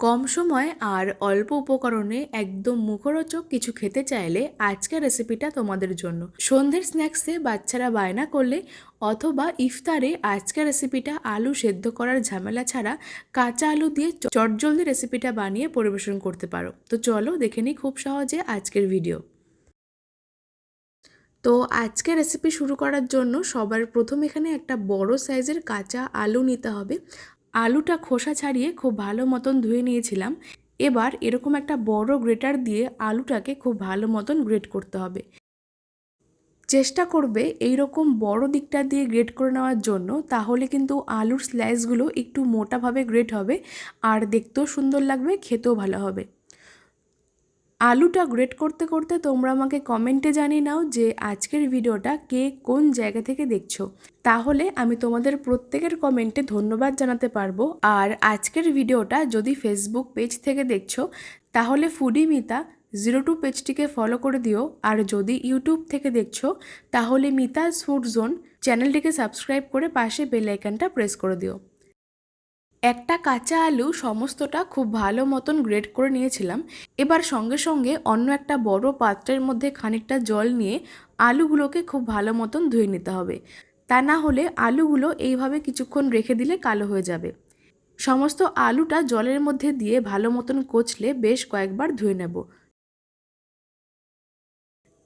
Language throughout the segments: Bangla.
কম সময় আর অল্প উপকরণে একদম মুখরোচক কিছু খেতে চাইলে আজকের রেসিপিটা তোমাদের জন্য। সন্ধ্যের স্ন্যাক্সে বাচ্চারা বায়না করলে অথবা ইফতারে আজকের রেসিপিটা আলু সেদ্ধ করার ঝামেলা ছাড়া কাঁচা আলু দিয়ে চটজলদি রেসিপিটা বানিয়ে পরিবেশন করতে পারো। তো চলো দেখে নিই খুব সহজে আজকের ভিডিও তো আজকে রেসিপি শুরু করার জন্য সবার প্রথম এখানে একটা বড় সাইজের কাঁচা আলু নিতে হবে। আলুটা খোসা ছাড়িয়ে খুব ভালো মতন ধুয়ে নিয়েছিলাম। এবার এরকম একটা বড় গ্রেটার দিয়ে আলুটাকে খুব ভালো মতন গ্রেট করতে হবে। চেষ্টা করবে এই রকম বড় দিকটা দিয়ে গ্রেট করে নেওয়ার জন্য, তাহলে কিন্তু আলুর স্লাইসগুলো একটু মোটাভাবে গ্রেট হবে, আর দেখতেও সুন্দর লাগবে, খেতেও ভালো হবে। আলুটা গ্রেট করতে করতে তোমরা আমাকে কমেন্টে জানিয়ে নাও যে আজকের ভিডিওটা কে কোন জায়গা থেকে দেখছ। তাহলে আমি তোমাদের প্রত্যেকের কমেন্টে ধন্যবাদ জানাতে পারব। আর আজকের ভিডিওটা যদি ফেসবুক পেজ থেকে দেখছ, তাহলে ফুডি মিতা জিরো টু পেজটিকে ফলো করে দিও। আর যদি ইউটিউব থেকে দেখছ, তাহলে মিতাজ ফুড জোন চ্যানেলটিকে সাবস্ক্রাইব করে পাশে বেল আইকনটা প্রেস করে দিও। একটা কাঁচা আলু সমস্তটা খুব ভালো মতন গ্রেড করে নিয়েছিলাম। এবার সঙ্গে সঙ্গে অন্য একটা বড় পাত্রের মধ্যে খানিকটা জল নিয়ে আলুগুলোকে খুব ভালো মতন ধুয়ে নিতে হবে। তা না হলে আলুগুলো এইভাবে কিছুক্ষণ রেখে দিলে কালো হয়ে যাবে। সমস্ত আলুটা জলের মধ্যে দিয়ে ভালো মতন কচলে বেশ কয়েকবার ধুয়ে নেব।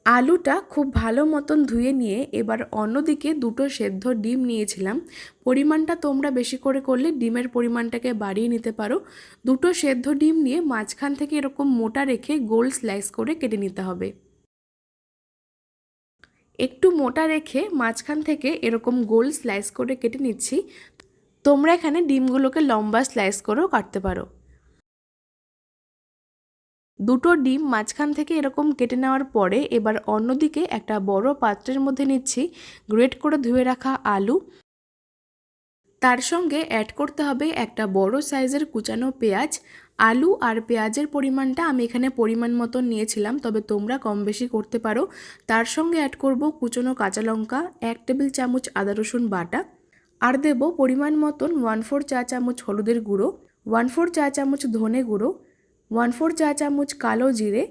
আলুটা খুব ভালো মতন ধুয়ে নিয়ে এবার অন্যদিকে দুটো সেদ্ধ ডিম নিয়েছিলাম। পরিমাণটা তোমরা বেশি করে করলে ডিমের পরিমাণটাকে বাড়িয়ে নিতে পারো। দুটো সেদ্ধ ডিম নিয়ে মাঝখান থেকে এরকম মোটা রেখে গোল স্লাইস করে কেটে নিতে হবে। একটু মোটা রেখে মাঝখান থেকে এরকম গোল স্লাইস করে কেটে নিচ্ছি। তোমরা এখানে ডিমগুলোকে লম্বা স্লাইস করেও কাটতে পারো। দুটো ডিম মাঝখান থেকে এরকম কেটে নেওয়ার পরে এবার অন্যদিকে একটা বড় পাত্রের মধ্যে নিচ্ছি গ্রেট করে ধুয়ে রাখা আলু। তার সঙ্গে অ্যাড করতে হবে একটা বড় সাইজের কুচানো পেঁয়াজ। আলু আর পেঁয়াজের পরিমাণটা আমি এখানে পরিমাণ মতন নিয়েছিলাম, তবে তোমরা কম বেশি করতে পারো। তার সঙ্গে অ্যাড করব কুচনো কাঁচা লঙ্কা, এক টেবিল চামচ আদা রসুন বাটা। আর দেব পরিমাণ মতন ওয়ান ফোর চা চামচ হলুদের গুঁড়ো ওয়ান ফোর চা চামচ ধনে গুঁড়ো। ওয়ান ফোর চা চামচ কালো জিরে,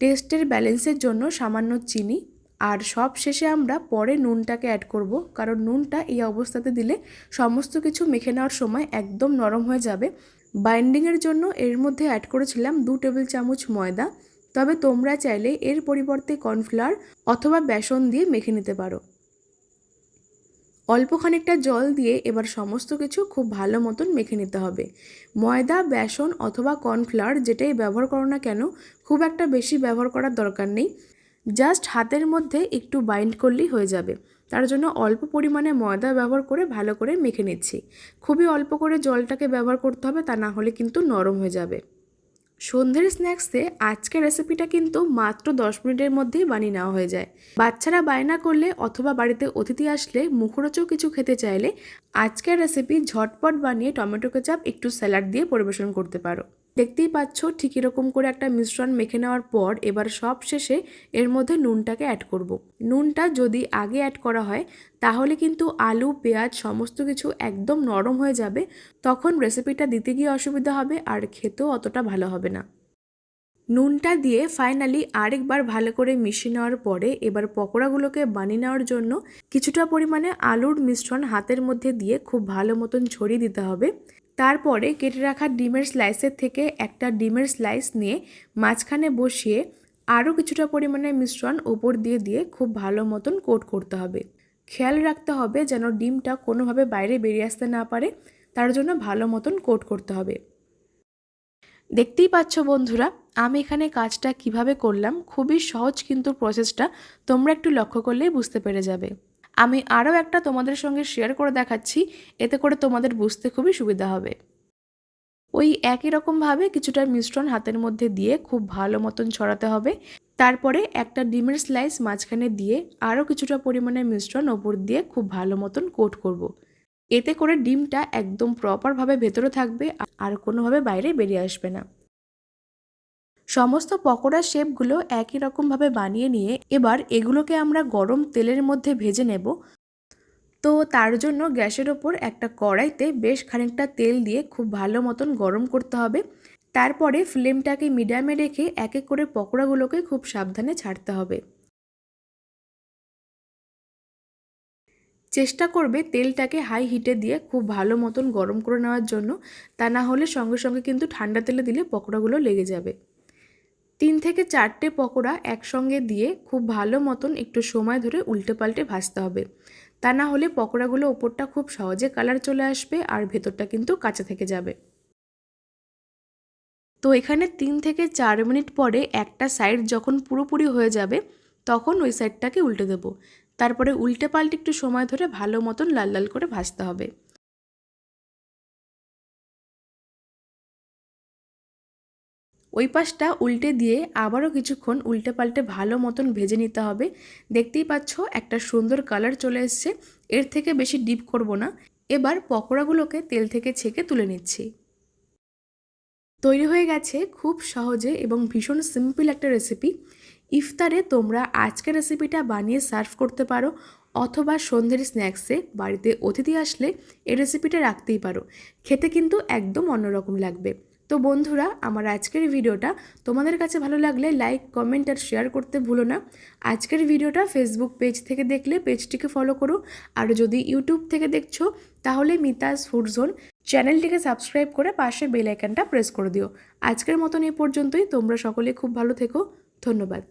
টেস্টের ব্যালেন্সের জন্য সামান্য চিনি, আর সব শেষে আমরা পরে নুনটাকে অ্যাড করব, কারণ নুনটা এই অবস্থাতে দিলে সমস্ত কিছু মেখে নেওয়ার সময় একদম নরম হয়ে যাবে। বাইন্ডিংয়ের জন্য এর মধ্যে অ্যাড করেছিলাম দু টেবিল চামচ ময়দা, তবে তোমরা চাইলে এর পরিবর্তে কর্নফ্লাওয়ার অথবা বেসন দিয়ে মেখে নিতে পারো। অল্প খানিকটা জল দিয়ে এবার সমস্ত কিছু খুব ভালো মতন মেখে নিতে হবে। ময়দা, বেসন অথবা কর্নফ্লাওয়ার যেটাই ব্যবহার করো না কেন, খুব একটা বেশি ব্যবহার করার দরকার নেই। জাস্ট হাতের মধ্যে একটু বাইন্ড করলেই হয়ে যাবে। তার জন্য অল্প পরিমাণে ময়দা ব্যবহার করে ভালো করে মেখে নিচ্ছি। খুবই অল্প করে জলটাকে ব্যবহার করতে হবে, তা না হলে কিন্তু নরম হয়ে যাবে। সন্ধ্যের স্ন্যাক্সে আজকের রেসিপিটা কিন্তু মাত্র দশ মিনিটের মধ্যেই বানিয়ে নেওয়া হয়ে যায়। বাচ্চারা বায়না করলে অথবা বাড়িতে অতিথি আসলে মুখরোচক কিছু খেতে চাইলে আজকের রেসিপি ঝটপট বানিয়ে টমেটো কেচাপ একটু স্যালাড দিয়ে পরিবেশন করতে পারো। দেখতেই পাচ্ছ ঠিক এরকম করে একটা মিশ্রণ মেখে নেওয়ার পর এবার সব শেষে এর মধ্যে নুনটাকে অ্যাড করব। নুনটা যদি আগে অ্যাড করা হয়, তাহলে কিন্তু আলু, পেঁয়াজ সমস্ত কিছু একদম নরম হয়ে যাবে। তখন রেসিপিটা দিতে গিয়ে অসুবিধা হবে আর খেতেও অতটা ভালো হবে না। নুনটা দিয়ে ফাইনালি আরেকবার ভালো করে মিশিয়ে নেওয়ার পরে এবার পকোড়াগুলোকে বানিয়ে নেওয়ার জন্য কিছুটা পরিমাণে আলুর মিশ্রণ হাতের মধ্যে দিয়ে খুব ভালো মতন ছড়িয়ে দিতে হবে। তারপরে কেটে রাখা ডিমের স্লাইসের থেকে একটা ডিমের স্লাইস নিয়ে মাঝখানে বসিয়ে আরও কিছুটা পরিমাণে মিশ্রণ ওপর দিয়ে দিয়ে খুব ভালো মতন কোট করতে হবে। খেয়াল রাখতে হবে যেন ডিমটা কোনোভাবে বাইরে বেরিয়ে আসতে না পারে, তার জন্য ভালো মতন কোট করতে হবে। দেখতেই পাচ্ছ বন্ধুরা, আমি এখানে কাজটা কীভাবে করলাম, খুবই সহজ কিন্তু প্রসেসটা তোমরা একটু লক্ষ্য করলেই বুঝতে পেরে যাবে। আমি আরও একটা তোমাদের সঙ্গে শেয়ার করে দেখাচ্ছি, এতে করে তোমাদের বুঝতে খুবই সুবিধা হবে। ওই একই রকমভাবে কিছুটা মিশ্রণ হাতের মধ্যে দিয়ে খুব ভালো মতন ছড়াতে হবে। তারপরে একটা ডিমের স্লাইস মাঝখানে দিয়ে আরও কিছুটা পরিমাণে মিশ্রণ ওপর দিয়ে খুব ভালো মতন কোট করব। এতে করে ডিমটা একদম প্রপারভাবে ভেতরে থাকবে আর কোনোভাবে বাইরে বেরিয়ে আসবে না। সমস্ত পকোড়ার শেপগুলো একই রকমভাবে বানিয়ে নিয়ে এবার এগুলোকে আমরা গরম তেলের মধ্যে ভেজে নেব। তো তার জন্য গ্যাসের ওপর একটা কড়াইতে বেশ খানিকটা তেল দিয়ে খুব ভালো মতন গরম করতে হবে। তারপরে ফ্লেমটাকে মিডিয়ামে রেখে এক এক করে পকোড়াগুলোকে খুব সাবধানে ছাড়তে হবে। চেষ্টা করবে তেলটাকে হাই হিটে দিয়ে খুব ভালো মতন গরম করে নেওয়ার জন্য। তা না হলে সঙ্গে সঙ্গে কিন্তু ঠান্ডা তেলে দিলে পকোড়াগুলো লেগে যাবে। তিন থেকে চারটে পকোড়া একসঙ্গে দিয়ে খুব ভালো মতন একটু সময় ধরে উল্টে পাল্টে ভাজতে হবে। তা না হলে পকোড়াগুলো ওপরটা খুব সহজে কালার চলে আসবে আর ভেতরটা কিন্তু কাঁচা থেকে যাবে। তো এখানে তিন থেকে চার মিনিট পরে একটা সাইড যখন পুরোপুরি হয়ে যাবে, তখন ওই সাইডটাকে উল্টে দেবো। তারপরে উল্টে পাল্টে একটু সময় ধরে ভালো মতন লাল লাল করে ভাজতে হবে। ওই পাশটা উল্টে দিয়ে আবারও কিছুক্ষণ উল্টে পাল্টে ভালো মতন ভেজে নিতে হবে। দেখতেই পাচ্ছ, একটা সুন্দর কালার চলে এসছে। এর থেকে বেশি ডিপ করব না। এবার পকোড়াগুলোকে তেল থেকে ছেঁকে তুলে নিচ্ছি। তৈরি হয়ে গেছে খুব সহজে এবং ভীষণ সিম্পল একটা রেসিপি। ইফতারে তোমরা আজকের রেসিপিটা বানিয়ে সার্ভ করতে পারো অথবা সন্ধ্যের স্ন্যাক্সে বাড়িতে অতিথি আসলে এই রেসিপিটা রাখতেই পারো। খেতে কিন্তু একদম অন্যরকম লাগবে। তো বন্ধুরা, আমার আজকের ভিডিওটা তোমাদের কাছে ভালো লাগলে লাইক কমেন্ট আর শেয়ার করতে ভুলো না। আজকের ভিডিওটা ফেসবুক পেজ থেকে দেখলে পেজটিকে ফলো করো। আর যদি ইউটিউব থেকে দেখছ, তাহলে মিতাস ফুড জোন চ্যানেলটিকে সাবস্ক্রাইব করে পাশে বেল আইকনটা প্রেস করে দিও। আজকের মতন এ পর্যন্তই, তোমরা সকলে খুব ভালো থেকো। ধন্যবাদ।